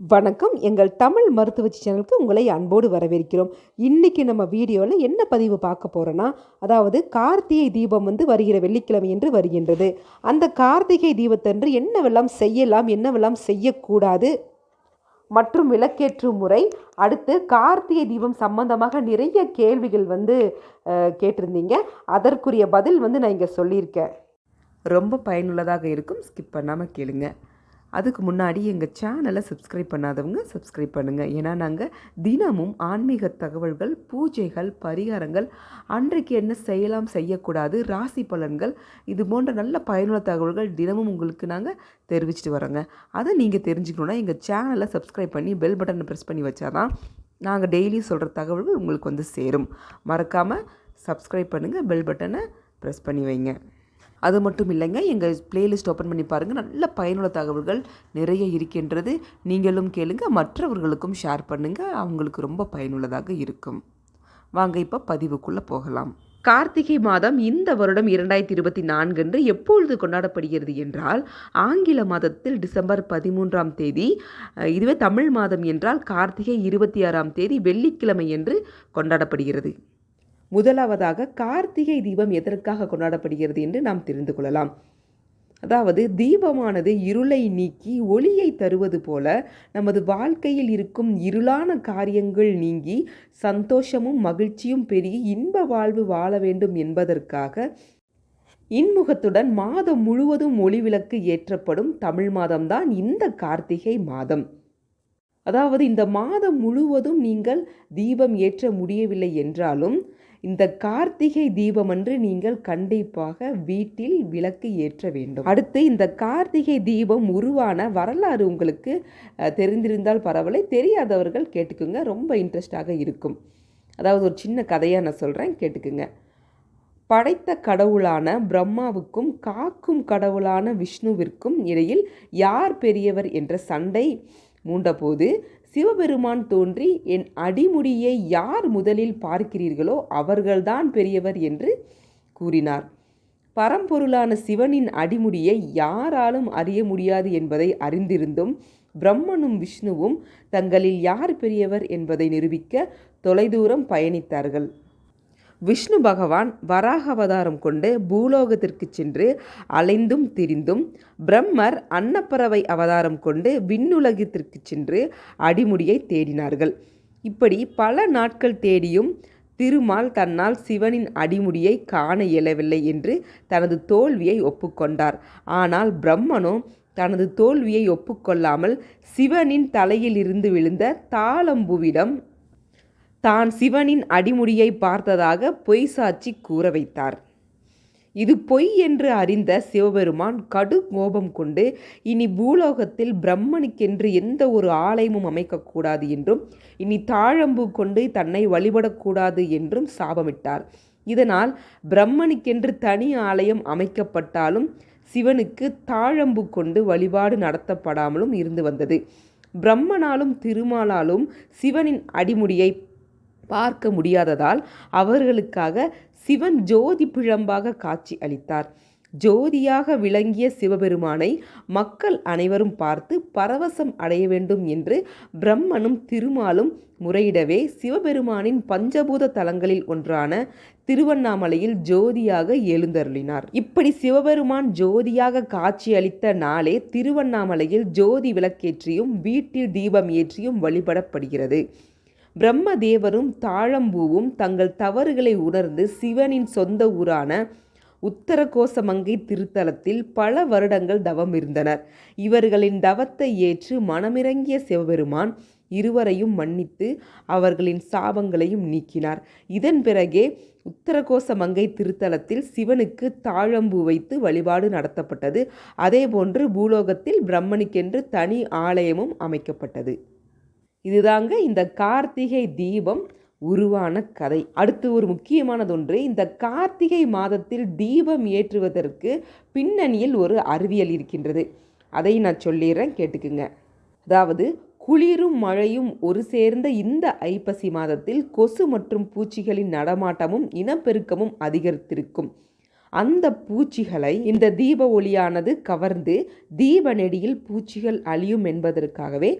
வணக்கம். எங்கள் தமிழ் மருத்துவ சேனலுக்கு உங்களை அன்போடு வரவேற்கிறோம். இன்றைக்கி நம்ம வீடியோவில் என்ன பதிவு பார்க்க போகிறோன்னா அதாவது கார்த்திகை தீபம் வந்து வருகிற வெள்ளிக்கிழமை என்று வருகின்றது. அந்த கார்த்திகை தீபத்தன்று என்னவெல்லாம் செய்யலாம் என்னவெல்லாம் செய்யக்கூடாது மற்றும் விளக்கேற்று முறை? அடுத்து கார்த்திகை தீபம் சம்பந்தமாக நிறைய கேள்விகள் வந்து கேட்டிருந்தீங்க. அதற்குரிய பதில் வந்து நான் இங்கே சொல்லியிருக்கேன். ரொம்ப பயனுள்ளதாக இருக்கும். ஸ்கிப் பண்ணாமல் கேளுங்கள் அதுக்கு முன்னாடி எங்கள் சேனலை சப்ஸ்கிரைப் பண்ணாதவங்க சப்ஸ்கிரைப் பண்ணுங்கள் ஏன்னா நாங்கள் தினமும் ஆன்மீக தகவல்கள் பூஜைகள் பரிகாரங்கள் அன்றைக்கு என்ன செய்யலாம் செய்யக்கூடாது ராசி பலன்கள் இது போன்ற நல்ல பயனுள்ள தகவல்கள் தினமும் உங்களுக்கு நாங்கள் தெரிவிச்சிட்டு வரோங்க. அதை நீங்கள் தெரிஞ்சுக்கணுன்னா எங்கள் சேனலை சப்ஸ்கிரைப் பண்ணி பெல் பட்டனை ப்ரெஸ் பண்ணி வச்சாதான் நாங்கள் டெய்லி சொல்கிற தகவல்கள் உங்களுக்கு வந்து சேரும். மறக்காமல் சப்ஸ்கிரைப் பண்ணுங்கள் பெல் பட்டனை ப்ரெஸ் பண்ணி வைங்க. அது மட்டும் இல்லைங்க எங்கள் பிளேலிஸ்ட் ஓப்பன் பண்ணி பாருங்கள் நல்ல பயனுள்ள தகவல்கள் நிறைய இருக்கின்றது. நீங்களும் கேளுங்க மற்றவர்களுக்கும் ஷேர் பண்ணுங்கள் அவங்களுக்கு ரொம்ப பயனுள்ளதாக இருக்கும். வாங்க இப்போ பதிவுக்குள்ளே போகலாம். கார்த்திகை மாதம் இந்த வருடம் இரண்டாயிரத்தி இருபத்தி நான்கு என்று எப்பொழுது கொண்டாடப்படுகிறது என்றால் ஆங்கில மாதத்தில் டிசம்பர் பதிமூன்றாம் தேதி இதுவே தமிழ் மாதம் என்றால் கார்த்திகை இருபத்தி ஆறாம் தேதி வெள்ளிக்கிழமை என்று கொண்டாடப்படுகிறது. முதலாவதாக கார்த்திகை தீபம் எதற்காக கொண்டாடப்படுகிறது என்று நாம் தெரிந்து கொள்ளலாம். அதாவது தீபமானது இருளை நீக்கி ஒளியை தருவது போல நமது வாழ்க்கையில் இருக்கும் இருளான காரியங்கள் நீங்கி சந்தோஷமும் மகிழ்ச்சியும் பெருகி இன்ப வாழ்வு வாழ வேண்டும் என்பதற்காக இன்முகத்துடன் மாதம் முழுவதும் ஒளிவிளக்கு ஏற்றப்படும் தமிழ் மாதம்தான் இந்த கார்த்திகை மாதம். அதாவது இந்த மாதம் முழுவதும் நீங்கள் தீபம் ஏற்ற முடியவில்லை என்றாலும் இந்த கார்த்திகை தீபமன்று நீங்கள் கண்டிப்பாக வீட்டில் விளக்கு ஏற்ற வேண்டும். அடுத்து இந்த கார்த்திகை தீபம் உருவான வரலாறு உங்களுக்கு தெரிந்திருந்தால் பரவாயில்லை. தெரியாதவர்கள் கேட்டுக்குங்க. ரொம்ப இன்ட்ரெஸ்டாக இருக்கும். அதாவது ஒரு சின்ன கதையாக நான் சொல்கிறேன் கேட்டுக்குங்க. படைத்த கடவுளான பிரம்மாவுக்கும் காக்கும் கடவுளான விஷ்ணுவிற்கும் இடையில் யார் பெரியவர் என்ற சண்டை மூண்டபோது சிவபெருமான் தோன்றி என் அடிமுடியை யார் முதலில் பார்க்கிறீர்களோ அவர்கள்தான் பெரியவர் என்று கூறினார். பரம்பொருளான சிவனின் அடிமுடியை யாராலும் அறிய முடியாது என்பதை அறிந்திருந்தும் பிரம்மனும் விஷ்ணுவும் தங்களில் யார் பெரியவர் என்பதை நிரூபிக்க தொலைதூரம் பயணித்தார்கள். விஷ்ணு பகவான் வராக அவதாரம் கொண்டு பூலோகத்திற்கு சென்று அலைந்தும் திரிந்தும் பிரம்மர் அன்னப்பறவை அவதாரம் கொண்டு விண்ணுலகத்திற்கு சென்று அடிமுடியை தேடினார்கள். இப்படி பல நாட்கள் தேடியும் திருமால் தன்னால் சிவனின் அடிமுடியை காண இயலவில்லை என்று தனது தோல்வியை ஒப்புக்கொண்டார் ஆனால் பிரம்மனோ தனது தோல்வியை ஒப்புக்கொள்ளாமல் சிவனின் தலையில் இருந்து விழுந்த தாளம்பூவிடம் தான் சிவனின் அடிமுடியை பார்த்ததாக பொய் சாட்சி கூற வைத்தார். இது பொய் என்று அறிந்த சிவபெருமான் கடு கோபம் கொண்டு இனி பூலோகத்தில் பிரம்மனுக்கென்று எந்த ஒரு ஆலயமும் அமைக்கக்கூடாது என்றும் இனி தாழம்பு கொண்டு தன்னை வழிபடக்கூடாது என்றும் சாபமிட்டார். இதனால் பிரம்மனுக்கென்று தனி ஆலயம் அமைக்கப்பட்டாலும் சிவனுக்கு தாழம்பு கொண்டு வழிபாடு நடத்தப்படாமலும் இருந்து வந்தது. பிரம்மனாலும் திருமாலாலும் சிவனின் அடிமுடியை பார்க்க முடியாததால் அவர்களுக்காக சிவன் ஜோதி பிழம்பாக காட்சி அளித்தார். ஜோதியாக விளங்கிய சிவபெருமானை மக்கள் அனைவரும் பார்த்து பரவசம் அடைய வேண்டும் என்று பிரம்மனும் திருமாலும் முறையிடவே சிவபெருமானின் பஞ்சபூத தலங்களில் ஒன்றான திருவண்ணாமலையில் ஜோதியாக எழுந்தருளினார். இப்படி சிவபெருமான் ஜோதியாக காட்சி அளித்த நாளே திருவண்ணாமலையில் ஜோதி விளக்கேற்றியும் வீட்டில் தீபம் ஏற்றியும் வழிபடப்படுகிறது. பிரம்மதேவரும் தாழம்பூவும் தங்கள் தவறுகளை உணர்ந்து சிவனின் சொந்த ஊரான உத்தரகோசமங்கை திருத்தலத்தில் பல வருடங்கள் தவம் இருந்தனர். இவர்களின் தவத்தை ஏற்று மனமிறங்கிய சிவபெருமான் இருவரையும் மன்னித்து அவர்களின் சாபங்களையும் நீக்கினார். இதன் பிறகே உத்தரகோசமங்கை திருத்தலத்தில் சிவனுக்கு தாழம்பூ வைத்து வழிபாடு நடத்தப்பட்டது. அதேபோன்று பூலோகத்தில் பிரம்மனுக்கென்று தனி ஆலயமும் அமைக்கப்பட்டது. இதுதாங்க இந்த கார்த்திகை தீபம் உருவான கதை. அடுத்து ஒரு முக்கியமானதொன்று இந்த கார்த்திகை மாதத்தில் தீபம் ஏற்றுவதற்கு பின்னணியில் ஒரு அறிவியல் இருக்கின்றது. அதை நான் சொல்லிடுறேன் கேட்டுக்குங்க. அதாவது குளிரும் மழையும் ஒரு சேர்ந்த இந்த ஐப்பசி மாதத்தில் கொசு மற்றும் பூச்சிகளின் நடமாட்டமும் இனப்பெருக்கமும் அதிகரித்திருக்கும். அந்த பூச்சிகளை இந்த தீப ஒளியானது கவர்ந்து தீப நெடியில் பூச்சிகள் அழியும் என்பதற்காகவே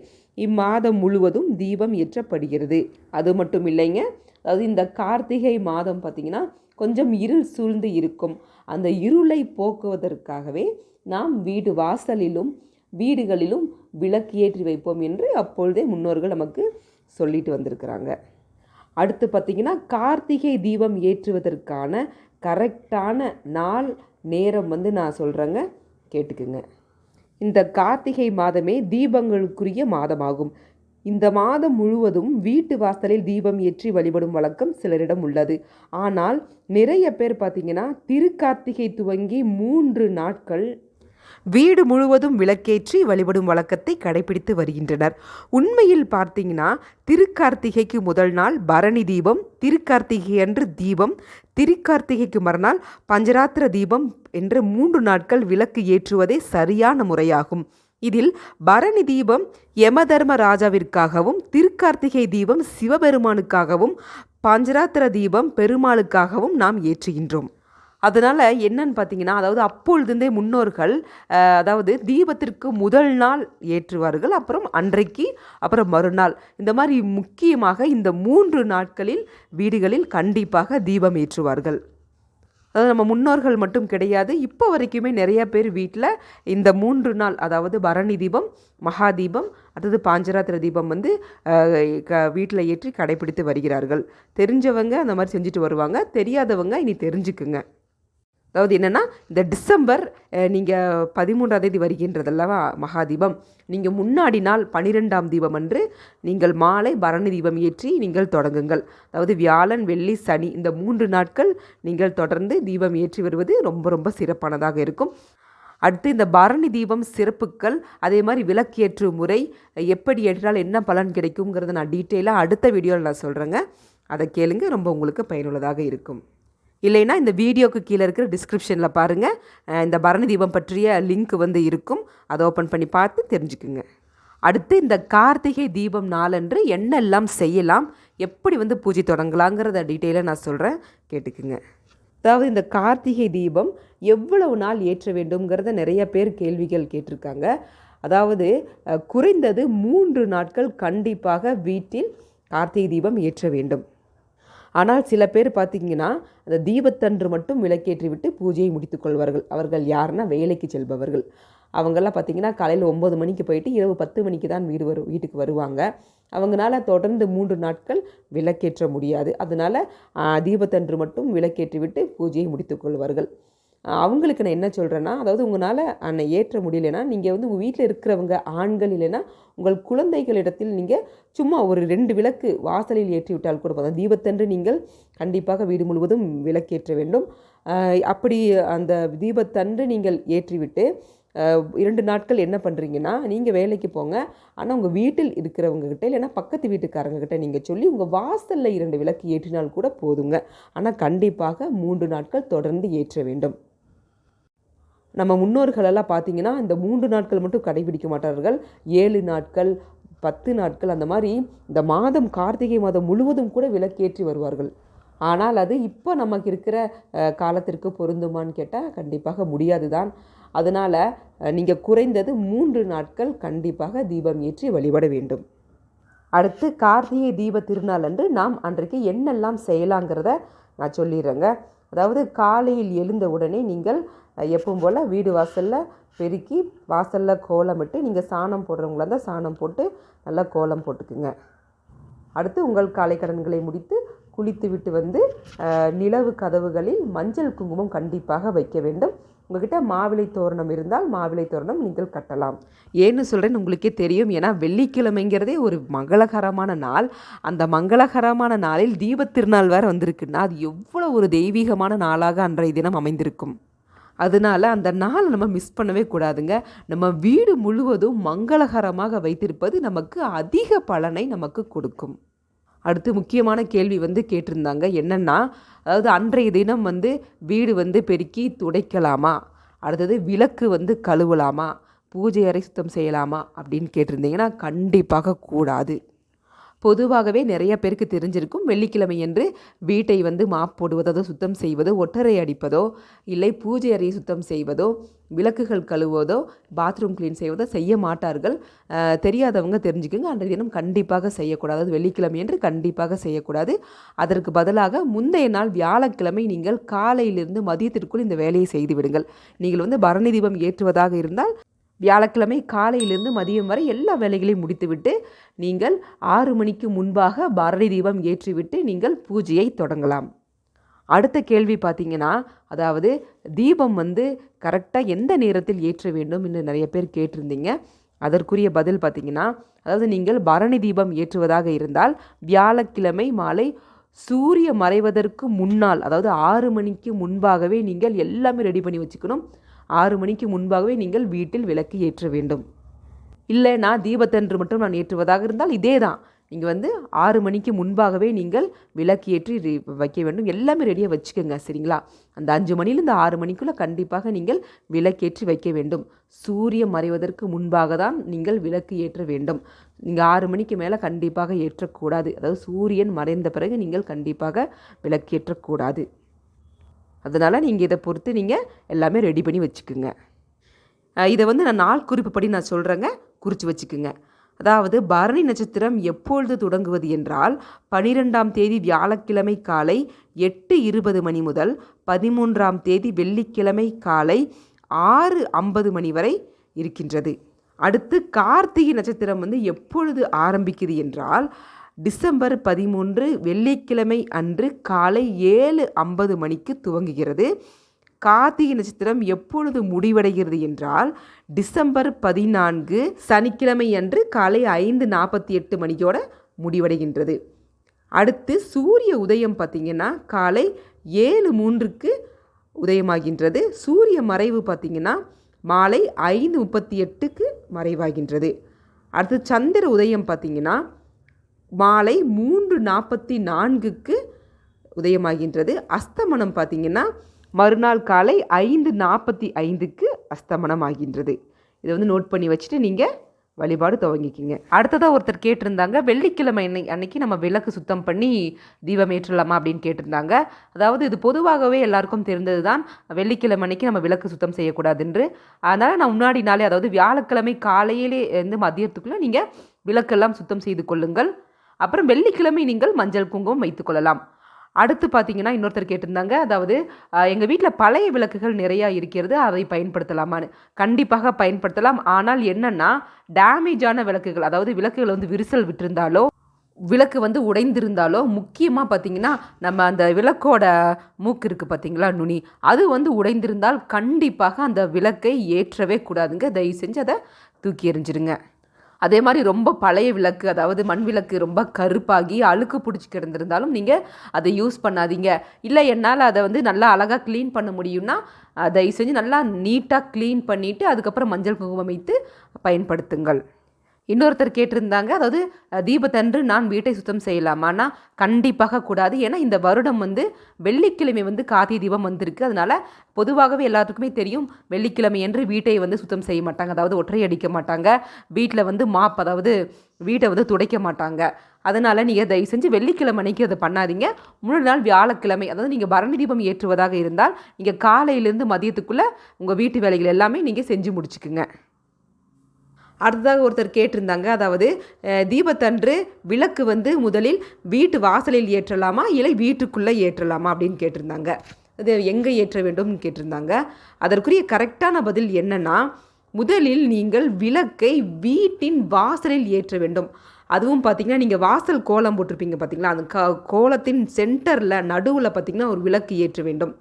இம்மாதம் முழுவதும் தீபம் ஏற்றப்படுகிறது. அது மட்டும் இல்லைங்க அதாவது இந்த கார்த்திகை மாதம் பார்த்திங்கன்னா கொஞ்சம் இருள் சூழ்ந்து இருக்கும். அந்த இருளை போக்குவதற்காகவே நாம் வீடு வாசலிலும் வீடுகளிலும் விளக்கு ஏற்றி வைப்போம் என்று அப்பொழுதே முன்னோர்கள் நமக்கு சொல்லிட்டு வந்திருக்கிறாங்க. அடுத்து பார்த்திங்கன்னா கார்த்திகை தீபம் ஏற்றுவதற்கான கரெக்டான நாள் நேரம் வந்து நான் சொல்கிறேங்க கேட்டுக்குங்க. இந்த கார்த்திகை மாதமே தீபங்களுக்குரிய மாதமாகும். இந்த மாதம் முழுவதும் வீட்டு வாசலில் தீபம் ஏற்றி வழிபடும் வழக்கம் சிலரிடம் உள்ளது. ஆனால் நிறைய பேர் பார்த்தீங்கன்னா திருக்கார்த்திகை துவங்கி மூன்று நாட்கள் வீடு முழுவதும் விளக்கேற்றி வழிபடும் வழக்கத்தை கடைபிடித்து வருகின்றனர். உண்மையில் பார்த்தீங்கன்னா திருக்கார்த்திகைக்கு முதல் நாள் பரணி தீபம் திருக்கார்த்திகை அன்று தீபம் திருக்கார்த்திகைக்கு மறுநாள் பஞ்சராத்திர தீபம் என்ற மூன்று நாட்கள் விளக்கு ஏற்றுவதே சரியான முறையாகும். இதில் பரணி தீபம் யமதர்ம ராஜாவிற்காகவும் திருக்கார்த்திகை தீபம் சிவபெருமானுக்காகவும் பஞ்சராத்திர தீபம் பெருமாளுக்காகவும் நாம் ஏற்றுகின்றோம். அதனால் என்னன்னு பார்த்தீங்கன்னா அதாவது அப்பொழுதுந்தே முன்னோர்கள் அதாவது தீபத்திற்கு முதல் நாள் ஏற்றுவார்கள் அப்புறம் அன்றைக்கு அப்புறம் மறுநாள். இந்த மாதிரி முக்கியமாக இந்த மூன்று நாட்களில் வீடுகளில் கண்டிப்பாக தீபம் ஏற்றுவார்கள். அதாவது நம்ம முன்னோர்கள் மட்டும் கிடையாது இப்போ வரைக்குமே நிறைய பேர் வீட்டில் இந்த மூன்று நாள் அதாவது பரணி தீபம் மகா தீபம் அடுத்தது பாஞ்சராத்திர தீபம் வந்து க வீட்டில் ஏற்றி கடைபிடித்து வருகிறார்கள். தெரிஞ்சவங்க அந்த மாதிரி செஞ்சுட்டு வருவாங்க தெரியாதவங்க இனி தெரிஞ்சுக்குங்க. அதாவது என்னென்னா இந்த டிசம்பர் நீங்கள் பதிமூன்றாம் தேதி வருகின்றதல்லவா மகாதீபம். நீங்கள் முன்னாடி நாள் பனிரெண்டாம் தீபம் அன்று நீங்கள் மாலை பரணி தீபம் ஏற்றி நீங்கள் தொடங்குங்கள். அதாவது வியாழன் வெள்ளி சனி இந்த மூன்று நாட்கள் நீங்கள் தொடர்ந்து தீபம் ஏற்றி வருவது ரொம்ப ரொம்ப சிறப்பானதாக இருக்கும். அடுத்து இந்த பரணி தீபம் சிறப்புகள் அதே மாதிரி விளக்கேற்று முறை எப்படி ஏற்றால் என்ன பலன் கிடைக்குங்கிறத நான் டீட்டெயிலாக அடுத்த வீடியோவில் நான் சொல்கிறேங்க அதை கேளுங்க ரொம்ப உங்களுக்கு பயனுள்ளதாக இருக்கும். இல்லைன்னா இந்த வீடியோக்கு கீழே இருக்கிற டிஸ்கிரிப்ஷனில் பாருங்கள் இந்த பரணி தீபம் பற்றிய லிங்க் வந்து இருக்கும். அதை ஓப்பன் பண்ணி பார்த்து தெரிஞ்சுக்குங்க. அடுத்து இந்த கார்த்திகை தீபம் நாளன்று என்னெல்லாம் செய்யலாம் எப்படி வந்து பூஜை தொடங்கலாங்கிறத டீட்டெயிலாக நான் சொல்கிறேன் கேட்டுக்குங்க. அதாவது இந்த கார்த்திகை தீபம் எவ்வளவு நாள் ஏற்ற வேண்டும்ங்கிறத நிறைய பேர் கேள்விகள் கேட்டிருக்காங்க. அதாவது குறைந்தது மூன்று நாட்கள் கண்டிப்பாக வீட்டில் கார்த்திகை தீபம் ஏற்ற வேண்டும். ஆனால் சில பேர் பார்த்திங்கன்னா அந்த தீபத்தன்று மட்டும் விளக்கேற்றி விட்டு பூஜையை முடித்துக்கொள்வார்கள் அவர்கள் யாருன்னா வேலைக்கு செல்பவர்கள். அவங்கெல்லாம் பார்த்திங்கன்னா காலையில் ஒம்பது மணிக்கு போயிட்டு இரவு பத்து மணிக்கு தான் வீடு வரும் வீட்டுக்கு வருவாங்க. அவங்களால தொடர்ந்து மூன்று நாட்கள் விளக்கேற்ற முடியாது. அதனால் தீபத்தன்று மட்டும் விளக்கேற்றி விட்டு பூஜையை முடித்துக்கொள்வார்கள் அவங்களுக்கு நான் என்ன சொல்கிறேன்னா அதாவது உங்களால் அன்னை ஏற்ற முடியலன்னா நீங்கள் வந்து உங்கள் வீட்டில் இருக்கிறவங்க ஆண்கள் இல்லைன்னா உங்கள் குழந்தைகளிடத்தில் நீங்கள் சும்மா ஒரு ரெண்டு விளக்கு வாசலில் ஏற்றி விட்டால் கூட போதும். தீபத்தன்று நீங்கள் கண்டிப்பாக வீடு முழுவதும் விளக்கேற்ற வேண்டும். அப்படி அந்த தீபத்தன்று நீங்கள் ஏற்றிவிட்டு இரண்டு நாட்கள் என்ன பண்ணுறீங்கன்னா நீங்கள் வேலைக்கு போங்க. ஆனால் உங்கள் வீட்டில் இருக்கிறவங்கக்கிட்ட இல்லைன்னா பக்கத்து வீட்டுக்காரங்கக்கிட்ட நீங்கள் சொல்லி உங்கள் வாசலில் இரண்டு விளக்கு ஏற்றினால் கூட போதுங்க. ஆனால் கண்டிப்பாக மூன்று நாட்கள் தொடர்ந்து ஏற்ற வேண்டும். நம்ம முன்னோர்களெல்லாம் பார்த்திங்கன்னா இந்த மூன்று நாட்கள் மட்டும் கடைபிடிக்க மாட்டார்கள். ஏழு நாட்கள் பத்து நாட்கள் அந்த மாதிரி இந்த மாதம் கார்த்திகை மாதம் முழுவதும் கூட விளக்கேற்றி வருவார்கள். ஆனால் அது இப்போ நமக்கு இருக்கிற காலத்திற்கு பொருந்துமான்னு கேட்டால் கண்டிப்பாக முடியாது தான் அதனால் நீங்கள் குறைந்தது மூன்று நாட்கள் கண்டிப்பாக தீபம் ஏற்றி வழிபட வேண்டும். அடுத்து கார்த்திகை தீப திருநாள் அன்று நாம் அன்றைக்கு என்னெல்லாம் செய்யலாங்கிறத நான் சொல்லிடுறேங்க. அதாவது காலையில் எழுந்த உடனே நீங்கள் எப்பவும் போல் வீடு வாசலில் பெருக்கி வாசலில் கோலமிட்டு நீங்கள் சாணம் போடுறவங்களா இருந்தால் சாணம் போட்டு நல்லா கோலம் போட்டுக்குங்க. அடுத்து உங்கள் காலை கடன்களை முடித்து குளித்துவிட்டு வந்து நிலவு கதவுகளில் மஞ்சள் குங்குமம் கண்டிப்பாக வைக்க வேண்டும். உங்ககிட்ட மாவிளை தோரணம் இருந்தால் மாவிளை தோரணம் நீங்கள் கட்டலாம். ஏன்னு சொல்கிறேன்னு உங்களுக்கே தெரியும். ஏன்னா வெள்ளிக்கிழமைங்கிறதே ஒரு மங்களகரமான நாள். அந்த மங்களகரமான நாளில் தீபத்திருநாள் வேறு வந்திருக்குன்னா அது எவ்வளோ ஒரு தெய்வீகமான நாளாக அன்றைய தினம் அமைந்திருக்கும். அதனால் அந்த நாளை நம்ம மிஸ் பண்ணவே கூடாதுங்க. நம்ம வீடு முழுவதும் மங்களகரமாக வைத்திருப்பது நமக்கு அதிக பலனை நமக்கு கொடுக்கும். அடுத்து முக்கியமான கேள்வி வந்து கேட்டிருந்தாங்க. என்னென்னா அதாவது அன்றைய தினம் வந்து வீடு வந்து பெருக்கி துடைக்கலாமா? அடுத்தது விளக்கு வந்து கழுவலாமா? பூஜை அறை சுத்தம் செய்யலாமா? அப்படின்னு கேட்டிருந்தீங்கன்னா கண்டிப்பாக கூடாது. பொதுவாகவே நிறைய பேருக்கு தெரிஞ்சிருக்கும். வெள்ளிக்கிழமை என்று வீட்டை வந்து மாப் போடுவதோ சுத்தம் செய்வதோ ஒட்டரை அடிப்பதோ இல்லை பூஜை அறையை சுத்தம் செய்வதோ விளக்குகள் கழுவுவதோ பாத்ரூம் க்ளீன் செய்வதோ செய்ய மாட்டார்கள். தெரியாதவங்க தெரிஞ்சுக்குங்க. அன்றைய தினம் கண்டிப்பாக செய்யக்கூடாது. அது வெள்ளிக்கிழமை என்று கண்டிப்பாக செய்யக்கூடாது. அதற்கு பதிலாக முந்தைய நாள் வியாழக்கிழமை நீங்கள் காலையிலிருந்து மதியத்திற்குள் இந்த வேலையை செய்து விடுங்கள். நீங்கள் வந்து பரணி தீபம் ஏற்றுவதாக இருந்தால் வியாழக்கிழமை காலையிலிருந்து மதியம் வரை எல்லா வேலைகளையும் முடித்துவிட்டு நீங்கள் ஆறு மணிக்கு முன்பாக பரணி தீபம் ஏற்றிவிட்டு நீங்கள் பூஜையை தொடங்கலாம். அடுத்த கேள்வி பார்த்தீங்கன்னா அதாவது தீபம் வந்து கரெக்டாக எந்த நேரத்தில் ஏற்ற வேண்டும் என்று நிறைய பேர் கேட்டிருந்தீங்க. அதற்குரிய பதில் பார்த்தீங்கன்னா அதாவது நீங்கள் பரணி தீபம் ஏற்றுவதாக இருந்தால் வியாழக்கிழமை மாலை சூரிய மறைவதற்கு முன்னால் அதாவது ஆறு மணிக்கு முன்பாகவே நீங்கள் எல்லாமே ரெடி பண்ணி வச்சுக்கணும். ஆறு மணிக்கு முன்பாகவே நீங்கள் வீட்டில் விளக்கு ஏற்ற வேண்டும். இல்லை நான் தீபத்தன்று மட்டும் நான் ஏற்றுவதாக இருந்தால் இதே தான் நீங்கள் வந்து ஆறு மணிக்கு முன்பாகவே நீங்கள் விளக்கு ஏற்றி வைக்க வேண்டும். எல்லாமே ரெடியாக வச்சுக்கோங்க சரிங்களா? அந்த அஞ்சு மணிலேருந்து ஆறு மணிக்குள்ளே கண்டிப்பாக நீங்கள் விளக்கேற்றி வைக்க வேண்டும். சூரியன் மறைவதற்கு முன்பாக தான் நீங்கள் விளக்கு ஏற்ற வேண்டும். நீங்கள் ஆறு மணிக்கு மேலே கண்டிப்பாக ஏற்றக்கூடாது. அதாவது சூரியன் மறைந்த பிறகு நீங்கள் கண்டிப்பாக விளக்கேற்றக்கூடாது அதனால் நீங்கள் இதை பொறுத்து நீங்கள் எல்லாமே ரெடி பண்ணி வச்சுக்குங்க. இதை வந்து நான் நாள் குறிப்புப்படி நான் சொல்கிறேங்க குறித்து வச்சுக்குங்க. அதாவது பரணி நட்சத்திரம் எப்பொழுது தொடங்குவது என்றால் பனிரெண்டாம் தேதி வியாழக்கிழமை காலை எட்டு இருபது மணி முதல் பதிமூன்றாம் தேதி வெள்ளிக்கிழமை காலை ஆறு ஐம்பது மணி வரை இருக்கின்றது. அடுத்து கார்த்திகை நட்சத்திரம் வந்து எப்பொழுது ஆரம்பிக்குது என்றால் டிசம்பர் பதிமூன்று வெள்ளிக்கிழமை அன்று காலை ஏழு ஐம்பது மணிக்கு துவங்குகிறது. கார்த்திகை நட்சத்திரம் எப்பொழுது முடிவடைகிறது என்றால் டிசம்பர் பதினான்கு சனிக்கிழமை அன்று காலை ஐந்து நாற்பத்தி எட்டு மணியோட முடிவடைகின்றது. அடுத்து சூரிய உதயம் பார்த்திங்கன்னா காலை ஏழு மூன்றுக்கு உதயமாகின்றது. சூரிய மறைவு பார்த்திங்கன்னா மாலை ஐந்து முப்பத்தி எட்டுக்கு மறைவாகின்றது. அடுத்து சந்திர உதயம் பார்த்திங்கன்னா மாலை மூன்று நாற்பத்தி நான்குக்கு உதயமாகின்றது. அஸ்தமனம் பார்த்திங்கன்னா மறுநாள் காலை ஐந்து நாற்பத்தி ஐந்துக்கு அஸ்தமனம் ஆகின்றது இதை வந்து நோட் பண்ணி வச்சுட்டு நீங்கள் வழிபாடு துவங்கிக்கிங்க. அடுத்ததாக ஒருத்தர் கேட்டிருந்தாங்க வெள்ளிக்கிழமை அன்னை அன்னைக்கு நம்ம விளக்கு சுத்தம் பண்ணி தீபம் ஏற்றலாமா அப்படின்னு கேட்டிருந்தாங்க. அதாவது இது பொதுவாகவே எல்லாருக்கும் தெரிந்தது தான் வெள்ளிக்கிழமை அன்னைக்கு நம்ம விளக்கு சுத்தம் செய்யக்கூடாது என்று அதனால் நான் முன்னாடி நாளே அதாவது வியாழக்கிழமை காலையிலே இருந்து மதியத்துக்குள்ளே நீங்கள் விளக்கெல்லாம் சுத்தம் செய்து கொள்ளுங்கள். அப்புறம் வெள்ளிக்கிழமை நீங்கள் மஞ்சள் குங்குமம் வைத்துக்கொள்ளலாம் அடுத்து பார்த்தீங்கன்னா இன்னொருத்தர் கேட்டிருந்தாங்க அதாவது எங்கள் வீட்டில் பழைய விளக்குகள் நிறையா இருக்கிறது அதை பயன்படுத்தலாமான்னு. கண்டிப்பாக பயன்படுத்தலாம். ஆனால் என்னென்னா டேமேஜான விளக்குகள் அதாவது விளக்குகள் வந்து விரிசல் விட்டிருந்தாலோ விளக்கு வந்து உடைந்திருந்தாலோ முக்கியமாக பார்த்தீங்கன்னா நம்ம அந்த விளக்கோட மூக்கு இருக்குது பார்த்தீங்களா நுனி. அது வந்து உடைந்திருந்தால் கண்டிப்பாக அந்த விளக்கை ஏற்றவே கூடாதுங்க. தயவு செஞ்சு அதை தூக்கி எறிஞ்சிருங்க. அதே மாதிரி ரொம்ப பழைய விளக்கு அதாவது மண் விளக்கு ரொம்ப கருப்பாகி அழுக்கு பிடிச்சி கிடந்திருந்தாலும் நீங்கள் அதை யூஸ் பண்ணாதீங்க. இல்லை என்னால் அதை வந்து நல்லா அழகாக க்ளீன் பண்ண முடியும்னா தயவு செஞ்சு நல்லா நீட்டாக க்ளீன் பண்ணிவிட்டு அதுக்கப்புறம் மஞ்சள் குங்குமம் வைத்து பயன்படுத்துங்கள். இன்னொருத்தர் கேட்டிருந்தாங்க அதாவது தீபத்தன்று நான் வீட்டை சுத்தம் செய்யலாமான்னா கண்டிப்பாக கூடாது. ஏன்னா இந்த வருடம் வந்து வெள்ளிக்கிழமை வந்து கார்த்திகை தீபம் வந்திருக்கு. அதனால பொதுவாகவே எல்லாத்துக்குமே தெரியும் வெள்ளிக்கிழமை என்று வீட்டை வந்து சுத்தம் செய்ய மாட்டாங்க. அதாவது ஒற்றை அடிக்க மாட்டாங்க. வீட்டில் வந்து மாப் அதாவது வீட்டை வந்து துடைக்க மாட்டாங்க. அதனால் நீங்கள் தயவு செஞ்சு வெள்ளிக்கிழமை அன்னைக்கு அதை பண்ணாதீங்க. முழு நாள் வியாழக்கிழமை அதாவது நீங்கள் பரணி தீபம் ஏற்றுவதாக இருந்தால் நீங்கள் காலையிலேருந்து மதியத்துக்குள்ளே உங்கள் வீட்டு வேலைகள் எல்லாமே நீங்கள் செஞ்சு முடிச்சுக்குங்க. அடுத்ததாக ஒருத்தர் கேட்டிருந்தாங்க அதாவது தீபத்தன்று விளக்கு வந்து முதலில் வீட்டு வாசலில் ஏற்றலாமா இல்லை வீட்டுக்குள்ளே ஏற்றலாமா அப்படின்னு கேட்டிருந்தாங்க. அது எங்கே ஏற்ற வேண்டும்னு கேட்டிருந்தாங்க. அதற்குரிய கரெக்டான பதில் என்னன்னா முதலில் நீங்கள் விளக்கை வீட்டின் வாசலில் ஏற்ற வேண்டும். அதுவும் பார்த்தீங்கன்னா நீங்கள் வாசல் கோலம் போட்டிருப்பீங்க பார்த்தீங்களா அந்த க கோலத்தின் சென்டரில் நடுவில் பார்த்தீங்கன்னா ஒரு விளக்கு ஏற்ற வேண்டும்.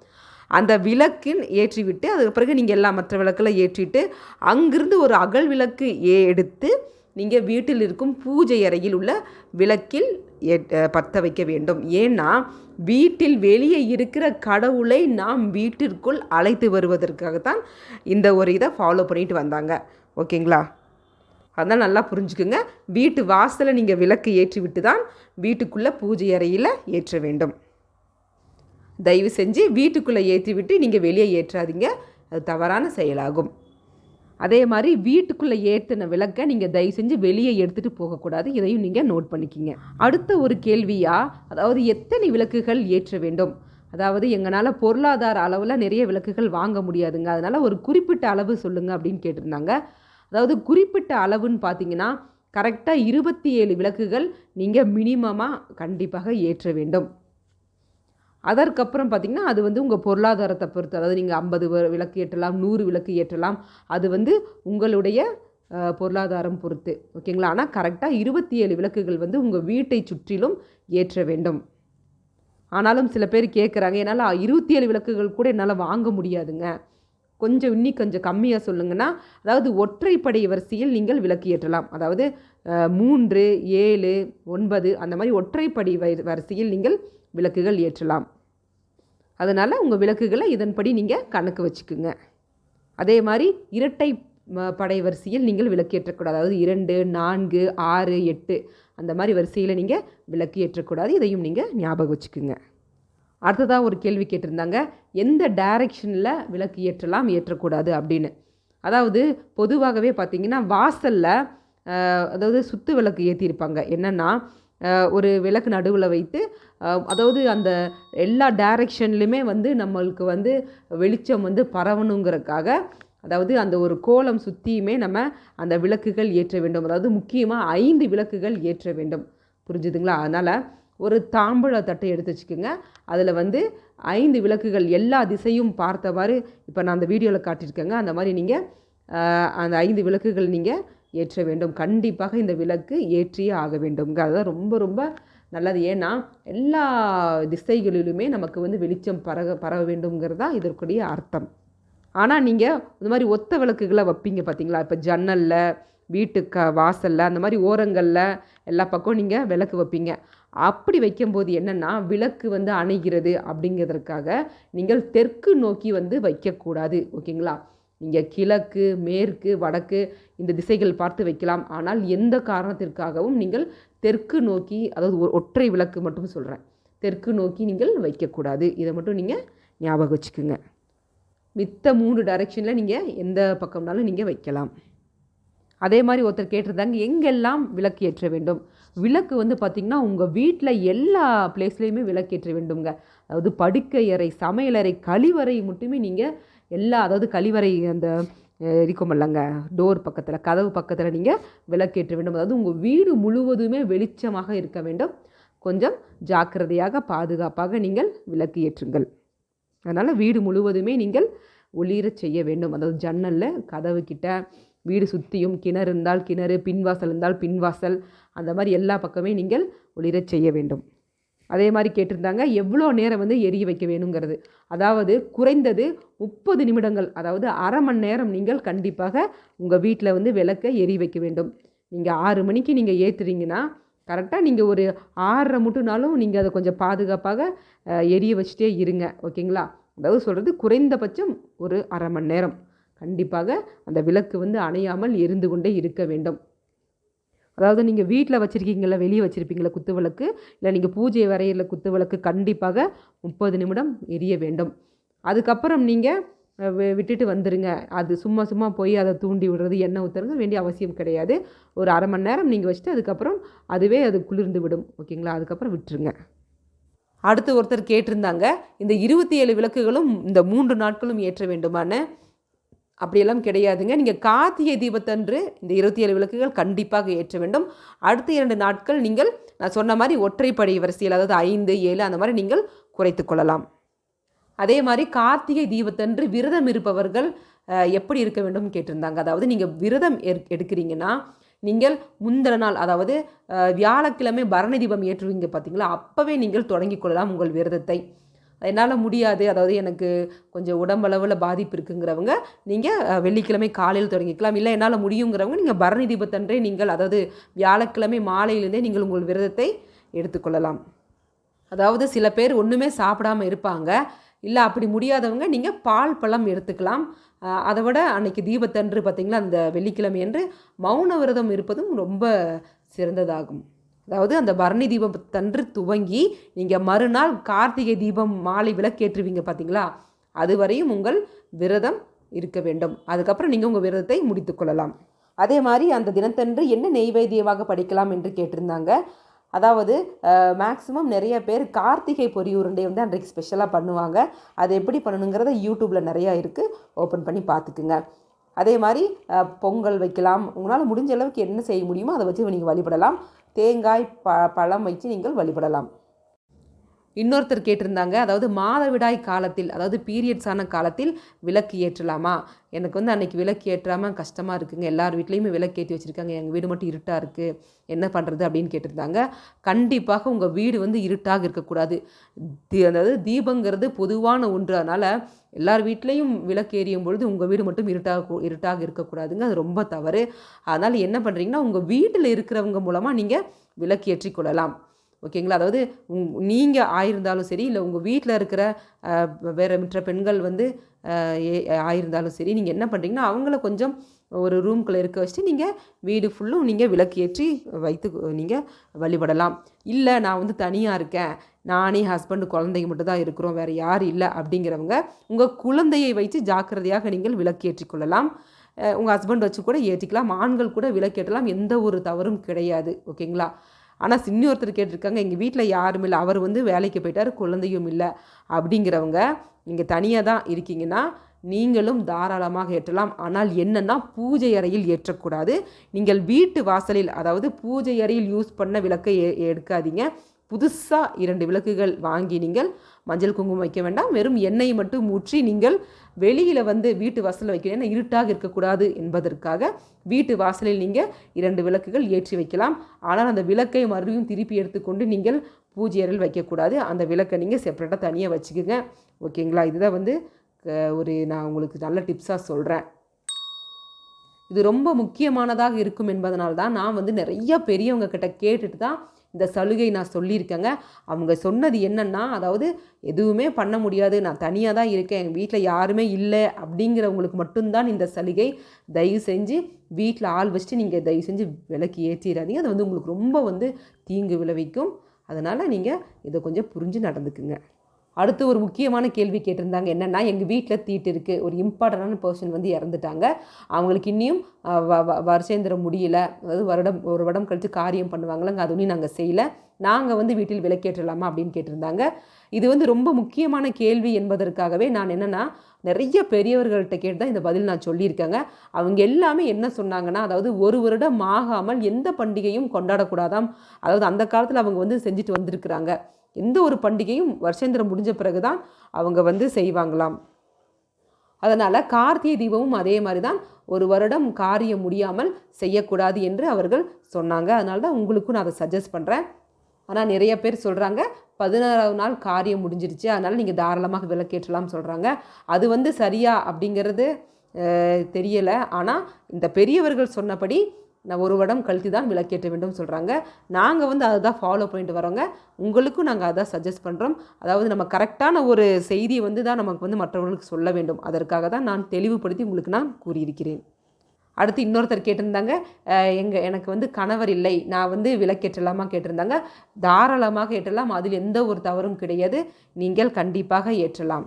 அந்த விளக்கின் ஏற்றிவிட்டு அதுக்கு பிறகு நீங்கள் எல்லா மற்ற விளக்கெல்லாம் ஏற்றிட்டு அங்கிருந்து ஒரு அகல் விளக்கு ஏ எடுத்து நீங்கள் வீட்டில் இருக்கும் பூஜை அறையில் உள்ள விளக்கில் ஏற்- பற்ற வைக்க வேண்டும். ஏன்னா வீட்டில் வெளியே இருக்கிற கடவுளை நாம் வீட்டிற்குள் அழைத்து வருவதற்காகத்தான் இந்த ஒரு இதை ஃபாலோ பண்ணிட்டு வந்தாங்க. ஓகேங்களா? அதனால் நல்லா புரிஞ்சுக்குங்க. வீட்டு வாசலில் நீங்கள் விளக்கு ஏற்றி விட்டு தான் வீட்டுக்குள்ளே பூஜை அறையில் ஏற்ற வேண்டும். தயவு செஞ்சு வீட்டுக்குள்ளே ஏற்றி விட்டு நீங்கள் வெளியே ஏற்றாதீங்க. அது தவறான செயலாகும். அதே மாதிரி வீட்டுக்குள்ளே ஏற்றின விளக்கை நீங்கள் தயவு செஞ்சு வெளியே எடுத்துகிட்டு போகக்கூடாது. இதையும் நீங்கள் நோட் பண்ணிக்கிங்க. அடுத்த ஒரு கேள்வியாக அதாவது எத்தனை விளக்குகள் ஏற்ற வேண்டும்? அதாவது எங்களால் பொருளாதார அளவில் நிறைய விளக்குகள் வாங்க முடியாதுங்க. அதனால் ஒரு குறிப்பிட்ட அளவு சொல்லுங்கள் அப்படின்னு கேட்டிருந்தாங்க. அதாவது குறிப்பிட்ட அளவுன்னு பார்த்தீங்கன்னா கரெக்டாக இருபத்தி ஏழு விளக்குகள் நீங்கள் மினிமமாக கண்டிப்பாக ஏற்ற வேண்டும். அதற்கப்புறம் பார்த்திங்கன்னா அது வந்து உங்கள் பொருளாதாரத்தை பொறுத்து அதாவது நீங்கள் ஐம்பது விளக்கு ஏற்றலாம் நூறு விளக்கு ஏற்றலாம் அது வந்து உங்களுடைய பொருளாதாரம் பொறுத்து ஓகேங்களா ஆனால் கரெக்டாக இருபத்தி ஏழு விளக்குகள் வந்து உங்கள் வீட்டை சுற்றிலும் ஏற்ற வேண்டும். ஆனாலும் சில பேர் கேட்குறாங்க என்னால் இருபத்தி ஏழு விளக்குகள் கூட என்னால் வாங்க முடியாதுங்க. கொஞ்சம் இன்னி கொஞ்சம் கம்மியாக சொல்லுங்கன்னா அதாவது ஒற்றைப்படை வரிசையில் நீங்கள் விளக்கு ஏற்றலாம். அதாவது மூன்று ஏழு ஒன்பது அந்த மாதிரி ஒற்றைப்படை வரிசையில் நீங்கள் விளக்குகள் ஏற்றலாம். அதனால் உங்கள் விளக்குகளை இதன்படி நீங்கள் கணக்கு வச்சுக்குங்க. அதே மாதிரி இரட்டை படை வரிசையில் நீங்கள் விளக்கு ஏற்றக்கூடாது. அதாவது இரண்டு நான்கு ஆறு எட்டு அந்த மாதிரி வரிசையில் நீங்கள் விளக்கு ஏற்றக்கூடாது. இதையும் நீங்கள் ஞாபகம் வச்சுக்குங்க. அடுத்ததாக ஒரு கேள்வி கேட்டிருந்தாங்க. எந்த டைரெக்ஷனில் விளக்கு ஏற்றலாம் ஏற்றக்கூடாது அப்படின்னு. அதாவது பொதுவாகவே பார்த்தீங்கன்னா வாசலில் அதாவது சுத்து விளக்கு ஏற்றிருப்பாங்க என்னென்னா ஒரு விளக்கு நடுவில் வைத்து அதாவது அந்த எல்லா டைரக்ஷன்லையுமே வந்து நம்மளுக்கு வந்து வெளிச்சம் வந்து பரவணுங்கிறதுக்காக அதாவது அந்த ஒரு கோலம் சுற்றியுமே நம்ம அந்த விளக்குகள் ஏற்ற வேண்டும். அதாவது முக்கியமாக ஐந்து விளக்குகள் ஏற்ற வேண்டும். புரிஞ்சுதுங்களா? அதனால் ஒரு தாம்பழ தட்டை எடுத்து வச்சுக்கோங்க. அதில் வந்து ஐந்து விளக்குகள் எல்லா திசையும் பார்த்தவாறு இப்போ நான் அந்த வீடியோவில் காட்டியிருக்கேங்க. அந்த மாதிரி நீங்கள் அந்த ஐந்து விளக்குகள் நீங்கள் ஏற்ற வேண்டும். கண்டிப்பாக இந்த விளக்கு ஏற்றியே ஆக வேண்டும்ங்க. அதுதான் ரொம்ப ரொம்ப நல்லது. ஏன்னா எல்லா திசைகளிலுமே நமக்கு வந்து வெளிச்சம் பரவ பரவ வேண்டும்ங்கிறது தான் இதற்குரிய அர்த்தம். ஆனால் நீங்கள் இந்த மாதிரி ஒத்த விளக்குகளை வைப்பீங்க பார்த்தீங்களா இப்போ ஜன்னலில் வீட்டுக்கு வாசலில் அந்த மாதிரி ஓரங்களில் எல்லா பக்கம் நீங்கள் விளக்கு வைப்பீங்க. அப்படி வைக்கும்போது என்னென்னா விளக்கு வந்து அணைகிறது அப்படிங்கிறதுக்காக நீங்கள் தெற்கு நோக்கி வந்து வைக்கக்கூடாது ஓகேங்களா? நீங்கள் கிழக்கு மேற்கு வடக்கு இந்த திசைகள் பார்த்து வைக்கலாம். ஆனால் எந்த காரணத்திற்காகவும் நீங்கள் தெற்கு நோக்கி அதாவது ஒற்றை விளக்கு மட்டும் சொல்கிறேன் தெற்கு நோக்கி நீங்கள் வைக்கக்கூடாது. இதை மட்டும் நீங்கள் ஞாபகம் வச்சுக்கோங்க. மித்த மூணு டைரெக்ஷனில் நீங்கள் எந்த பக்கம்னாலும் நீங்கள் வைக்கலாம். அதே மாதிரி ஒருத்தர் கேட்டிருந்தாங்க எங்கெல்லாம் விளக்கு ஏற்ற வேண்டும்? விளக்கு வந்து பார்த்திங்கன்னா உங்கள் வீட்டில் எல்லா பிளேஸ்லேயுமே விளக்கு ஏற்ற வேண்டுங்க அதாவது படுக்கை அறை சமையலறை கழிவறை மட்டுமே நீங்கள் எல்லா அதாவது கழிவறை அந்த இருக்கும் இல்லைங்க. டோர் பக்கத்தில் கதவு பக்கத்தில் நீங்கள் விளக்கேற்ற வேண்டும். அதாவது உங்கள் வீடு முழுவதுமே வெளிச்சமாக இருக்க வேண்டும். கொஞ்சம் ஜாக்கிரதையாக பாதுகாப்பாக நீங்கள் விளக்கு ஏற்றுங்கள். அதனால் வீடு முழுவதுமே நீங்கள் ஒளிரச் செய்ய வேண்டும். அதாவது ஜன்னலில் கதவு கிட்ட வீடு சுற்றியும் கிணறு இருந்தால் கிணறு பின்வாசல் இருந்தால் பின்வாசல் அந்த மாதிரி எல்லா பக்கமே நீங்கள் ஒளிரச் செய்ய வேண்டும். அதே மாதிரி கேட்டிருந்தாங்க எவ்வளோ நேரம் வந்து எரிய வைக்க வேணுங்கிறது. அதாவது குறைந்தது முப்பது நிமிடங்கள் அதாவது அரை மணி நேரம் நீங்கள் கண்டிப்பாக உங்கள் வீட்டில் வந்து விளக்கை எரிய வைக்க வேண்டும். நீங்கள் ஆறு மணிக்கு நீங்கள் ஏற்றுறீங்கன்னா கரெக்டாக நீங்கள் ஒரு ஆறரை மட்டும்னாலும் நீங்கள் அதை கொஞ்சம் பாதுகாப்பாக எரிய வச்சுட்டே இருங்க ஓகேங்களா? அதாவது சொல்கிறது குறைந்தபட்சம் ஒரு அரை மணி நேரம். கண்டிப்பாக அந்த விளக்கு வந்து அணையாமல் எரிந்து கொண்டே இருக்க வேண்டும். அதாவது நீங்கள் வீட்டில் வச்சுருக்கீங்களா வெளியே வச்சுருப்பீங்களா குத்து விளக்கு இல்லை நீங்கள் பூஜை வரையில குத்து விளக்கு கண்டிப்பாக முப்பது நிமிடம் எரிய வேண்டும். அதுக்கப்புறம் நீங்கள் விட்டுட்டு வந்துடுங்க அது சும்மா சும்மா போய் அதை தூண்டி விடுறது எண்ணெய் ஊற்றுறது வேண்டிய அவசியம் கிடையாது. ஒரு அரை மணி நேரம் நீங்கள் வச்சுட்டு அதுக்கப்புறம் அதுவே அது குளிர்ந்து விடும். ஓகேங்களா? அதுக்கப்புறம் விட்டுருங்க. அடுத்து ஒருத்தர் கேட்டிருந்தாங்க இந்த இருபத்தி ஏழு விளக்குகளும் இந்த மூன்று நாட்களும் ஏற்ற வேண்டுமான்னு. அப்படியெல்லாம் கிடையாதுங்க. நீங்கள் கார்த்திகை தீபத்தன்று இந்த இருபத்தி ஏழு விளக்குகள் கண்டிப்பாக ஏற்ற வேண்டும். அடுத்த இரண்டு நாட்கள் நீங்கள் நான் சொன்ன மாதிரி ஒற்றைப்படை வரிசையில் அதாவது ஐந்து ஏழு அந்த மாதிரி நீங்கள் குறைத்து கொள்ளலாம். அதே மாதிரி கார்த்திகை தீபத்தன்று விரதம் இருப்பவர்கள் எப்படி இருக்க வேண்டும் கேட்டிருந்தாங்க. அதாவது நீங்கள் விரதம் எடுக்கிறீங்கன்னா நீங்கள் முந்தின நாள் அதாவது வியாழக்கிழமை பரணி தீபம் ஏற்றுவீங்க பார்த்தீங்களா? அப்போவே நீங்கள் தொடங்கிக் கொள்ளலாம் உங்கள் விரதத்தை. என்னால் முடியாது. அதாவது எனக்கு கொஞ்சம் உடம்பளவில் பாதிப்பு இருக்குங்கிறவங்க நீங்கள் வெள்ளிக்கிழமை காலையில் தொடங்கிக்கலாம். இல்லை என்னால் முடியுங்கிறவங்க நீங்கள் பரணி தீபத்தன்றே நீங்கள் அதாவது வியாழக்கிழமை மாலையிலேருந்தே நீங்கள் உங்கள் விரதத்தை எடுத்துக்கொள்ளலாம். அதாவது சில பேர் ஒன்றுமே சாப்பிடாம இருப்பாங்க. இல்லை அப்படி முடியாதவங்க நீங்கள் பால் பழம் எடுத்துக்கலாம். அதை விட அன்னைக்கு தீபத்தன்று பார்த்தீங்களா அந்த வெள்ளிக்கிழமை என்று மௌன விரதம் இருப்பதும் ரொம்ப சிறந்ததாகும். அதாவது அந்த பரணி தீபத்தன்று துவங்கி நீங்கள் மறுநாள் கார்த்திகை தீபம் மாலை விளக்கேற்றுவீங்க பார்த்தீங்களா அது வரையும் உங்கள் விரதம் இருக்க வேண்டும். அதுக்கப்புறம் நீங்கள் உங்கள் விரதத்தை முடித்துக்கொள்ளலாம் அதே மாதிரி அந்த தினத்தன்று என்ன நெய்வேத்தியமாக படிக்கலாம் என்று கேட்டிருந்தாங்க. அதாவது மேக்ஸிமம் நிறைய பேர் கார்த்திகை பொறி உருண்டை வந்து அன்றைக்கு ஸ்பெஷலாக பண்ணுவாங்க. அது எப்படி பண்ணணுங்கிறத யூடியூப்பில் நிறையா இருக்குது ஓப்பன் பண்ணி பார்த்துக்குங்க. அதே மாதிரி பொங்கல் வைக்கலாம். உங்களால் முடிஞ்ச அளவுக்கு என்ன செய்ய முடியுமோ அதை வச்சு நீங்கள் வழிபடலாம். தேங்காய் ப பழம் வச்சு நீங்கள் வழிபடலாம். இன்னொருத்தர் கேட்டிருந்தாங்க அதாவது மாதவிடாய் காலத்தில் அதாவது பீரியட்ஸ் ஆன காலத்தில் விளக்கு ஏற்றலாமா? எனக்கு வந்து அன்றைக்கி விளக்கு ஏற்றாமல் கஷ்டமாக இருக்குங்க. எல்லார் வீட்லேயுமே விளக்கு ஏற்றி வச்சுருக்காங்க. எங்கள் வீடு மட்டும் இருட்டாக இருக்குது என்ன பண்ணுறது அப்படின்னு கேட்டிருந்தாங்க. கண்டிப்பாக உங்கள் வீடு வந்து இருட்டாக இருக்கக்கூடாது. தீ அதாவது தீபங்கிறது பொதுவான ஒன்று. அதனால் எல்லார் வீட்லேயும் விளக்கு எரியும் பொழுது உங்கள் வீடு மட்டும் இருட்டாக கூ- இருட்டாக இருக்கக்கூடாதுங்க. அது ரொம்ப தவறு. அதனால் என்ன பண்ணுறீங்கன்னா உங்கள் வீட்டில் இருக்கிறவங்க மூலமாக நீங்கள் விளக்கு ஏற்றிக்கொள்ளலாம் ஓகேங்களா? அதாவது உங் நீங்கள் ஆயிருந்தாலும் சரி இல்லை உங்கள் வீட்டில் இருக்கிற வேறு மற்ற பெண்கள் வந்து ஏ- ஆயிருந்தாலும் சரி நீங்கள் என்ன பண்ணுறீங்கன்னா அவங்கள கொஞ்சம் ஒரு ரூம்குள்ளே இருக்க வச்சுட்டு நீங்கள் வீடு ஃபுல்லும் நீங்கள் விளக்கு ஏற்றி வைத்து நீங்கள் வழிபடலாம். இல்லை நான் வந்து தனியாக இருக்கேன். நானே ஹஸ்பண்டு குழந்தைங்க மட்டும் தான் இருக்கிறோம். வேறு யாரும் இல்லை அப்படிங்கிறவங்க உங்கள் குழந்தையை வைத்து ஜாக்கிரதையாக நீங்கள் விளக்கு கொள்ளலாம். உங்கள் ஹஸ்பண்ட் வச்சு கூட ஏற்றிக்கலாம். ஆண்கள் கூட விளக்கு ஏற்றலாம். எந்த ஒரு தவறும் கிடையாது. ஓகேங்களா? ஆனால் இன்னொருத்தர் கேட்டிருக்காங்க எங்கள் வீட்டில் யாரும் இல்லை அவர் வந்து வேலைக்கு போயிட்டார் குழந்தையும் இல்லை. அப்படிங்கிறவங்க நீங்கள் தனியாக தான் இருக்கீங்கன்னா நீங்களும் தாராளமாக ஏற்றலாம். ஆனால் என்னென்னா பூஜை அறையில் ஏற்றக்கூடாது. நீங்கள் வீட்டு வாசலில் அதாவது பூஜை அறையில் யூஸ் பண்ண விளக்கை எ- எடுக்காதீங்க. புதுசாக இரண்டு விளக்குகள் வாங்கி நீங்கள் மஞ்சள் குங்குமம் வைக்க வேண்டாம். வெறும் எண்ணெய் மட்டும் ஊற்றி நீங்கள் வெளியில் வந்து வீட்டு வாசலில் வைக்கணும் ஏன்னா இருட்டாக இருக்கக்கூடாது என்பதற்காக வீட்டு வாசலில் நீங்கள் இரண்டு விளக்குகள் ஏற்றி வைக்கலாம். ஆனால் அந்த விளக்கை மறுபடியும் திருப்பி எடுத்துக்கொண்டு நீங்கள் பூஜை அறையில் வைக்கக்கூடாது. அந்த விளக்கை நீங்கள் செப்பரேட்டாக தனியாக வச்சுக்கோங்க. ஓகேங்களா? இதுதான் வந்து ஒரு நான் உங்களுக்கு நல்ல டிப்ஸாக சொல்கிறேன் இது ரொம்ப முக்கியமானதாக இருக்கும் என்பதனால் தான் நான் வந்து நிறைய பெரியவங்க கிட்ட கேட்டுட்டு தான் இந்த சலுகை நான் சொல்லியிருக்கேங்க. அவங்க சொன்னது என்னன்னா அதாவது எதுவுமே பண்ண முடியாது. நான் தனியாக தான் இருக்கேன். எங்கள் வீட்டில் யாருமே இல்லை அப்படிங்கிறவங்களுக்கு மட்டும்தான் இந்த சலுகை. தயவு செஞ்சு வீட்டில் ஆள் வச்சுட்டு நீங்கள் தயவு செஞ்சு விலைக்கு ஏற்றிடாதீங்க அது வந்து உங்களுக்கு ரொம்ப வந்து தீங்கு விளைவிக்கும். அதனால் நீங்கள் இதை கொஞ்சம் புரிஞ்சு நடந்துக்குங்க. அடுத்து ஒரு முக்கியமான கேள்வி கேட்டிருந்தாங்க. என்னென்னா எங்கள் வீட்டில் தீட்டு இருக்குது ஒரு இம்பார்ட்டண்டான பர்சன் வந்து இறந்துட்டாங்க. அவங்களுக்கு இன்னியும் அஹ், வ- வ- முடியல. அதாவது வருடம் ஒரு வருடம் கழித்து காரியம் பண்ணுவாங்களாங்க. அது ஒன்றும் நாங்கள் செய்யலை. நாங்கள் வந்து வீட்டில் விலக்கேற்றலாமா அப்படின்னு கேட்டிருந்தாங்க. இது வந்து ரொம்ப முக்கியமான கேள்வி என்பதற்காகவே நான் என்னென்னா நிறைய பெரியவர்கள்ட்ட கேட்டு தான் இந்த பதில் நான் சொல்லியிருக்கேங்க. அவங்க எல்லாமே என்ன சொன்னாங்கன்னா அதாவது ஒரு வருடம் ஆகாமல் எந்த பண்டிகையும் கொண்டாடக்கூடாதாம். அதாவது அந்த காலத்தில் அவங்க வந்து செஞ்சுட்டு வந்திருக்கிறாங்க. எந்த ஒரு பண்டிகையும் வருஷேந்திரம் முடிஞ்ச பிறகு தான் அவங்க வந்து செய்வாங்களாம். அதனால் கார்த்திகை தீபமும் அதே மாதிரி தான் ஒரு வருடம் காரியம் முடியாமல் செய்யக்கூடாது என்று அவர்கள் சொன்னாங்க. அதனால தான் உங்களுக்கும் நான் அதை சஜஸ்ட் பண்ணுறேன் ஆனால் நிறைய பேர் சொல்கிறாங்க பதினாறாவது நாள் காரியம் முடிஞ்சிருச்சு அதனால் நீங்கள் தாராளமாக விளக்கேற்றலாம் சொல்கிறாங்க அது வந்து சரியா அப்படிங்கிறது தெரியலை. ஆனால் இந்த பெரியவர்கள் சொன்னபடி நான் ஒரு வருடம் கழித்து தான் விளக்கேற்ற வேண்டும் சொல்கிறாங்க நாங்கள் வந்து அதை தான் ஃபாலோ பண்ணிட்டு வரோங்க. உங்களுக்கும் நாங்கள் அதான் சஜஸ்ட் பண்ணுறோம் அதாவது நம்ம கரெக்டான ஒரு செய்தியை வந்து தான் நமக்கு வந்து மற்றவர்களுக்கு சொல்ல வேண்டும். அதற்காக தான் நான் தெளிவுபடுத்தி உங்களுக்கு நான் கூறியிருக்கிறேன். அடுத்து இன்னொருத்தர் கேட்டிருந்தாங்க எங்கள் எனக்கு வந்து கணவர் இல்லை. நான் வந்து விளக்கேற்றலாமா கேட்டிருந்தாங்க. தாராளமாக ஏற்றலாம். அதில் எந்த ஒரு தவறும் கிடையாது. நீங்கள் கண்டிப்பாக ஏற்றலாம்.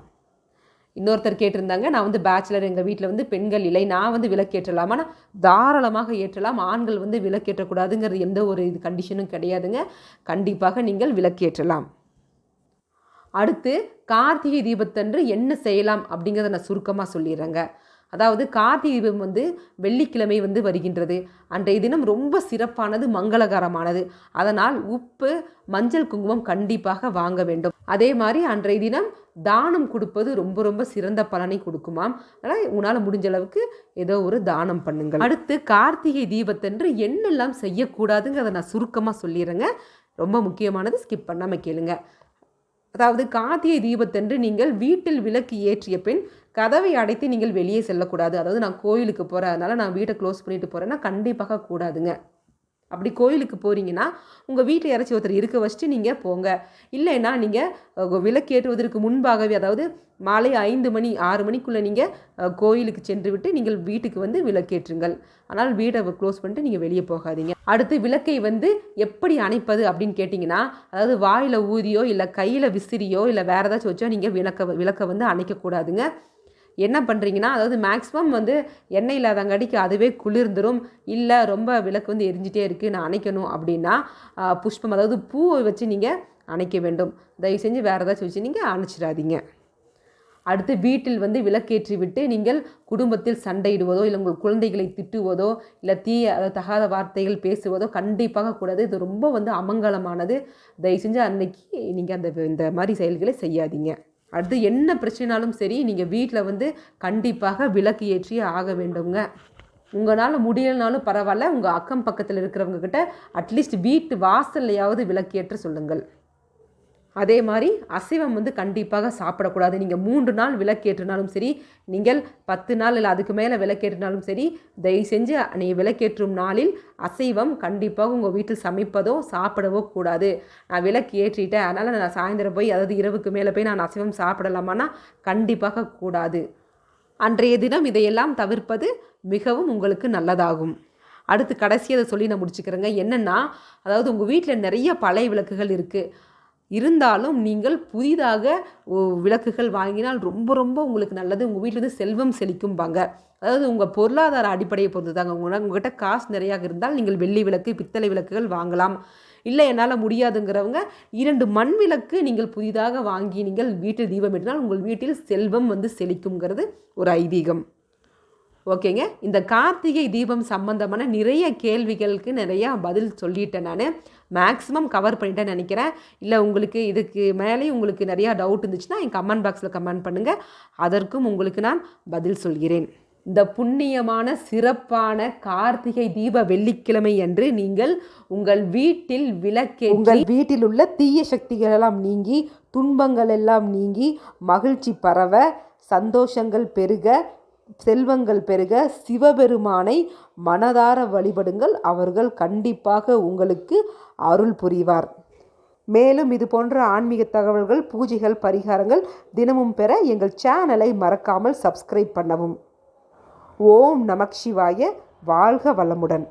இன்னொருத்தர் கேட்டிருந்தாங்க நான் வந்து பேச்சுலர் எங்கள் வீட்டில் வந்து பெண்கள் இல்லை. நான் வந்து விளக்கேற்றலாம். ஆனால் தாராளமாக ஏற்றலாம். ஆண்கள் வந்து விளக்கேற்றக்கூடாதுங்கிறது எந்த ஒரு இது கண்டிஷனும் கிடையாதுங்க. கண்டிப்பாக நீங்கள் விளக்கேற்றலாம். அடுத்து கார்த்திகை தீபத்தன்று என்ன செய்யலாம் அப்படிங்கிறத நான் சுருக்கமாக சொல்லிடுறேங்க. அதாவது கார்த்திகை தீபம் வந்து வெள்ளிக்கிழமை வந்து வருகின்றது. அன்றைய தினம் ரொம்ப சிறப்பானது மங்களகரமானது. அதனால் உப்பு மஞ்சள் குங்குமம் கண்டிப்பாக வாங்க வேண்டும். அதே மாதிரி அன்றைய தினம் தானம் கொடுப்பது ரொம்ப ரொம்ப சிறந்த பலனை கொடுக்குமாம். அதனால் உங்களால் முடிஞ்ச அளவுக்கு ஏதோ ஒரு தானம் பண்ணுங்கள். அடுத்து கார்த்திகை தீபத்தன்று என்னெல்லாம் செய்யக்கூடாதுங்கிறத நான் சுருக்கமாக சொல்லிடுறேங்க. ரொம்ப முக்கியமானது ஸ்கிப் பண்ணாமல் கேளுங்க. அதாவது கார்த்திகை தீபத்தன்று நீங்கள் வீட்டில் விளக்கு ஏற்றிய பின் கதவை அடைத்து நீங்கள் வெளியே செல்லக்கூடாது. அதாவது நான் கோயிலுக்கு போகிறேன் அதனால் நான் வீட்டை க்ளோஸ் பண்ணிட்டு போகிறேன்னா கண்டிப்பாக கூடாதுங்க. அப்படி கோயிலுக்கு போகிறீங்கன்னா உங்கள் வீட்டில் யாராச்சும் ஒருத்தர் இருக்க வச்சுட்டு நீங்கள் போங்க. இல்லைன்னா நீங்கள் விலக்கேற்றுவதற்கு முன்பாகவே அதாவது மாலை ஐந்து மணி ஆறு மணிக்குள்ளே நீங்கள் கோயிலுக்கு சென்று விட்டு நீங்கள் வீட்டுக்கு வந்து விளக்கேற்றுங்கள். ஆனால் வீட்டை க்ளோஸ் பண்ணிட்டு நீங்கள் வெளியே போகாதீங்க. அடுத்து விளக்கை வந்து எப்படி அணைப்பது அப்படின்னு கேட்டிங்கன்னா அதாவது வாயில் ஊதியோ இல்லை கையில் விசிறியோ இல்லை வேறு ஏதாச்சும் வச்சோ நீங்கள் விளக்க விளக்கை வந்து அணைக்கக்கூடாதுங்க. என்ன பண்ணுறீங்கன்னா அதாவது மேக்ஸிமம் வந்து எண்ணெய் இல்லாதங்காட்டிக்கு அதுவே குளிர்ந்துடும் இல்லை ரொம்ப விளக்கு வந்து எரிஞ்சிட்டே இருக்குது நான் அணைக்கணும் அப்படின்னா புஷ்பம் அதாவது பூவை வச்சு நீங்கள் அணைக்க வேண்டும். தயவு செஞ்சு வேறு ஏதாச்சும் வச்சு நீங்கள் அணைச்சிடாதீங்க. அடுத்து வீட்டில் வந்து விளக்கேற்றி விட்டு நீங்கள் குடும்பத்தில் சண்டையிடுவதோ இல்லை உங்கள் குழந்தைகளை திட்டுவதோ இல்லை தீய அதாவது தகாத வார்த்தைகள் பேசுவதோ கண்டிப்பாக கூடாது. இது ரொம்ப வந்து அமங்கலமானது. தயவு செஞ்சு அன்னைக்கு நீங்கள் அந்த இந்த மாதிரி செயல்களை செய்யாதீங்க. அடுத்து என்ன பிரச்சனைனாலும் சரி நீங்கள் வீட்டில் வந்து கண்டிப்பாக விளக்கு ஏற்றியே ஆக வேண்டுங்க உங்களால் முடியலனாலும் பரவாயில்ல உங்கள் அக்கம் பக்கத்தில் இருக்கிறவங்க கிட்ட அட்லீஸ்ட் வீட்டு வாசல்லையாவது விளக்கேற்ற சொல்லுங்கள். அதே மாதிரி அசைவம் வந்து கண்டிப்பாக சாப்பிடக்கூடாது. நீங்கள் மூன்று நாள் விளக்கேற்றினாலும் சரி நீங்கள் பத்து நாள் இல்லை அதுக்கு மேலே விளக்கேற்றினாலும் சரி தயவு செஞ்சு நீ விளக்கேற்றும் நாளில் அசைவம் கண்டிப்பாக உங்கள் வீட்டில் சமைப்பதோ சாப்பிடவோ கூடாது. நான் விளக்கு ஏற்றிட்டேன். அதனால் நான் சாயந்தரம் போய் அதாவது இரவுக்கு மேலே போய் நான் அசைவம் சாப்பிடலாமான்னா கண்டிப்பாக கூடாது. அன்றைய தினம் இதையெல்லாம் தவிர்ப்பது மிகவும் உங்களுக்கு நல்லதாகும். அடுத்து கடைசி அதை சொல்லி நான் முடிச்சுக்கிறேங்க. என்னென்னா அதாவது உங்கள் வீட்டில் நிறைய பழைய விளக்குகள் இருக்குது இருந்தாலும் நீங்கள் புதிதாக விளக்குகள் வாங்கினால் ரொம்ப ரொம்ப உங்களுக்கு நல்லது. உங்கள் வீட்டிலேருந்து செல்வம் செழிக்கும்பாங்க. அதாவது உங்கள் பொருளாதார அடிப்படையை பொறுத்து தாங்க உங்களால் உங்கள்கிட்ட காசு நிறையா இருந்தால் நீங்கள் வெள்ளி விளக்கு பித்தளை விளக்குகள் வாங்கலாம். இல்லை என்னால் முடியாதுங்கிறவங்க இரண்டு மண் விளக்கு நீங்கள் புதிதாக வாங்கி நீங்கள் வீட்டில் தீபம் ஏற்றினால் உங்கள் வீட்டில் செல்வம் வந்து செழிக்குங்கிறது ஒரு ஐதீகம். ஓகேங்க? இந்த கார்த்திகை தீபம் சம்பந்தமான நிறைய கேள்விகளுக்கு நிறையா பதில் சொல்லிட்டேன் நான். மேக்ஸிமம் கவர் பண்ணிட்டேன்னு நினைக்கிறேன். இல்லை உங்களுக்கு இதுக்கு மேலேயும் உங்களுக்கு நிறையா டவுட் இருந்துச்சுன்னா என் கமெண்ட் பாக்ஸில் கமெண்ட் பண்ணுங்கள் அதற்கும் உங்களுக்கு நான் பதில் சொல்கிறேன். இந்த புண்ணியமான சிறப்பான கார்த்திகை தீப வெள்ளிக்கிழமை அன்று நீங்கள் உங்கள் வீட்டில் விளக்கே உங்கள் வீட்டில் உள்ள தீய சக்திகள் எல்லாம் நீங்கி துன்பங்கள் எல்லாம் நீங்கி மகிழ்ச்சி பரவ சந்தோஷங்கள் பெருக செல்வங்கள் பெருக சிவபெருமானை மனதார வழிபடுங்கள். அவர்கள் கண்டிப்பாக உங்களுக்கு அருள் புரிவார். மேலும் இது போன்ற ஆன்மீக தகவல்கள் பூஜைகள் பரிகாரங்கள் தினமும் பெற எங்கள் சேனலை மறக்காமல் சப்ஸ்கிரைப் பண்ணவும். ஓம் நமக் சிவாய. வாழ்க வளமுடன்.